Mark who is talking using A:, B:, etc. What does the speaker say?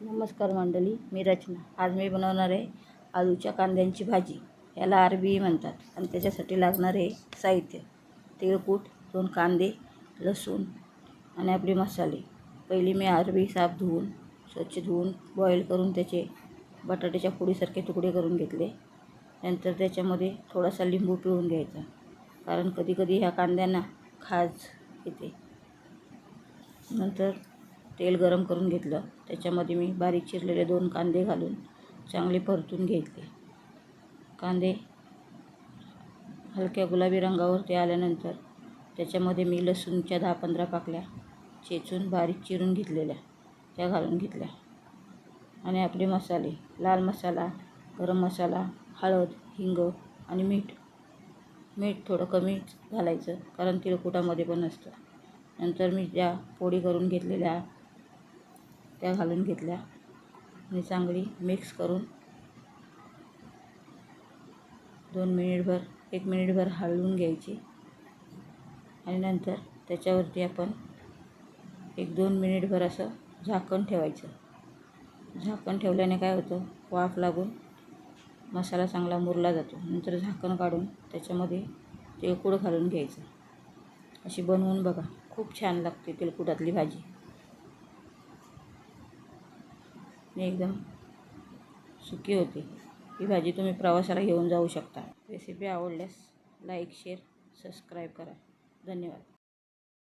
A: नमस्कार मंडळी मी रचना. आज मी बनवणार आहे आलूच्या कांद्यांची भाजी. याला अरबी म्हणतात आणि त्याच्यासाठी लागणार आहे साहित्य. तिळकूट दोन कांदे लसूण आणि आपले मसाले. पहिली मी अरबी साफ धुवून स्वच्छ धुवून बॉईल करून त्याचे बटाट्याच्या फोडीसारखे तुकडे करून घेतले. नंतर त्याच्यामध्ये थोडासा लिंबू पिळून घ्यायचा. कारण कधीकधी ह्या कांद्यांना खाज येते. नंतर तेल गरम करून घेतलं. त्याच्यामध्ये मी बारीक चिरलेले दोन कांदे घालून चांगले परतून घेतले. कांदे हलक्या गुलाबी रंगावरती आल्यानंतर त्याच्यामध्ये मी लसूणच्या दहा पंधरा पाकल्या चेचून बारीक चिरून घेतलेल्या त्या घालून घेतल्या. आणि आपले मसाले लाल मसाला गरम मसाला हळद हिंग आणि मीठ. मीठ थोडं कमी घालायचं कारण तिळकुटामध्ये पण असतं नंतर मी ज्या पोळी करून घेतलेल्या त्या घालून घेतल्या. आणि चांगली मिक्स करून दोन मिनिटभर एक मिनिटभर हळवून घ्यायची. आणि नंतर त्याच्यावरती आपण एक दोन मिनिटभर असं झाकण ठेवायचं. झाकण ठेवल्याने काय होतं? वाफ लागून मसाला चांगला मुरला जातो. नंतर झाकण काढून त्याच्यामध्ये तिळकुळ घालून घ्यायचं. अशी बनवून बघा. खूप छान लागते तिळकुटातली भाजी. आणि एकदम सुकी होते. ही भाजी तुम्ही प्रवासाला घेऊन जाऊ शकता. रेसिपी आवडल्यास लाईक शेअर सबस्क्राईब करा. धन्यवाद.